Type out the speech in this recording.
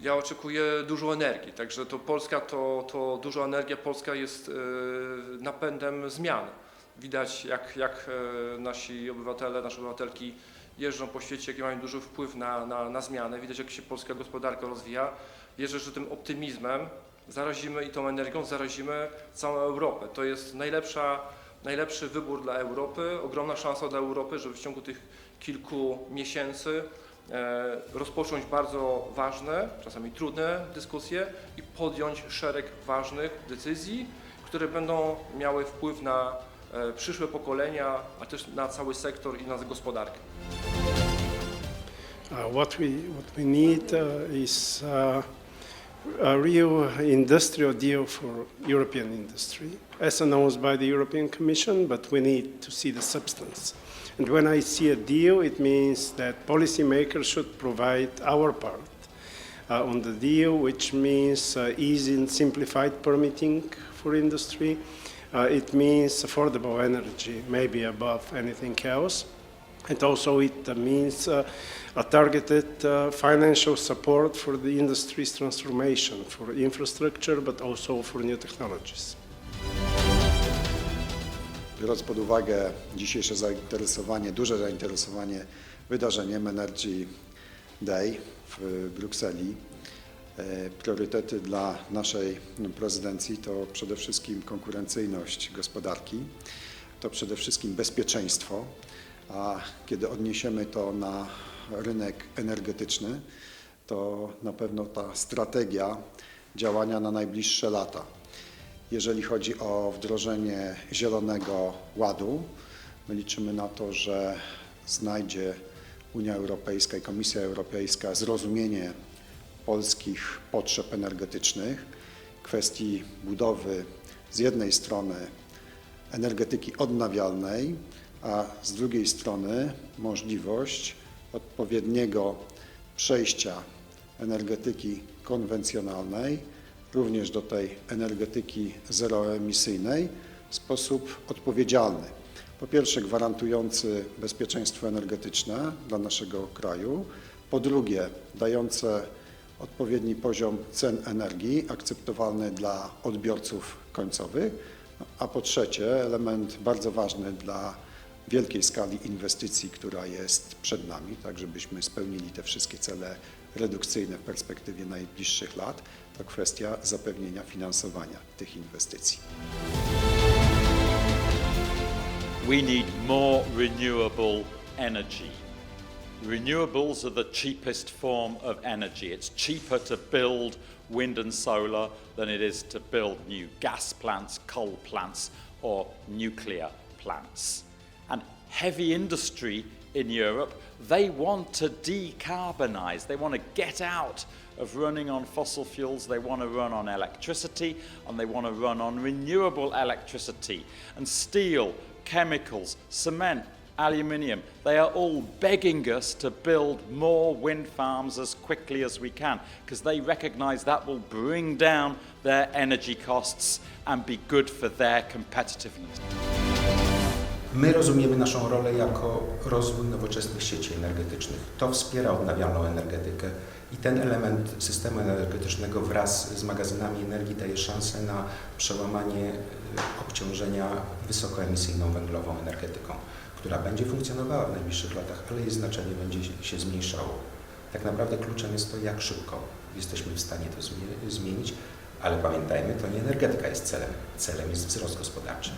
ja oczekuję dużo energii, także to Polska to, to duża energia, Polska jest e, napędem zmian. Widać jak, jak e, nasi obywatele, nasze obywatelki jeżdżą po świecie, jaki mają duży wpływ na, na, na zmiany, widać jak się polska gospodarka rozwija. Wierzę, że tym optymizmem zarazimy i tą energią zarazimy całą Europę. To jest najlepsza, najlepszy wybór dla Europy, ogromna szansa dla Europy, żeby w ciągu tych kilku miesięcy rozpocząć bardzo ważne, czasami trudne dyskusje i podjąć szereg ważnych decyzji, które będą miały wpływ na e, przyszłe pokolenia, a też na cały sektor i na gospodarkę. Uh, what we what we need uh, is uh, a real industrial deal for European industry, as announced by the European Commission. But we need to see the substance. And when I see a deal, it means that policymakers should provide our part uh, on the deal, which means uh, easy and simplified permitting for industry. Uh, it means affordable energy, maybe above anything else. And also it uh, means uh, a targeted uh, financial support for the industry's transformation, for infrastructure, but also for new technologies. Biorąc pod uwagę dzisiejsze zainteresowanie, duże zainteresowanie wydarzeniem Energy Day w Brukseli, e, priorytety dla naszej prezydencji to przede wszystkim konkurencyjność gospodarki, to przede wszystkim bezpieczeństwo, a kiedy odniesiemy to na rynek energetyczny, to na pewno ta strategia działania na najbliższe lata. Jeżeli chodzi o wdrożenie Zielonego Ładu, my liczymy na to, że znajdzie Unia Europejska i Komisja Europejska zrozumienie polskich potrzeb energetycznych, kwestii budowy z jednej strony energetyki odnawialnej, a z drugiej strony możliwość odpowiedniego przejścia energetyki konwencjonalnej również do tej energetyki zeroemisyjnej w sposób odpowiedzialny. Po pierwsze, gwarantujący bezpieczeństwo energetyczne dla naszego kraju, po drugie, dające odpowiedni poziom cen energii akceptowalny dla odbiorców końcowych, a po trzecie, element bardzo ważny dla wielkiej skali inwestycji, która jest przed nami, tak żebyśmy spełnili te wszystkie cele redukcyjne w perspektywie najbliższych lat, to kwestia zapewnienia finansowania tych inwestycji. We need more renewable energy. Renewables are the cheapest form of energy. It's cheaper to build wind and solar than it is to build new gas plants, coal plants, or nuclear plants. And heavy industry in Europe, they want to decarbonize. They want to get out of running on fossil fuels. They want to run on electricity and they want to run on renewable electricity. And steel, chemicals, cement, aluminium, they are all begging us to build more wind farms as quickly as we can because they recognize that will bring down their energy costs and be good for their competitiveness. My rozumiemy naszą rolę jako rozwój nowoczesnych sieci energetycznych. To wspiera odnawialną energetykę i ten element systemu energetycznego wraz z magazynami energii daje szansę na przełamanie e, obciążenia wysokoemisyjną węglową energetyką, która będzie funkcjonowała w najbliższych latach, ale jej znaczenie będzie się- zmniejszało. Tak naprawdę kluczem jest to, jak szybko jesteśmy w stanie to zmie- zmienić, ale pamiętajmy, to nie energetyka jest celem. Celem jest wzrost gospodarczy.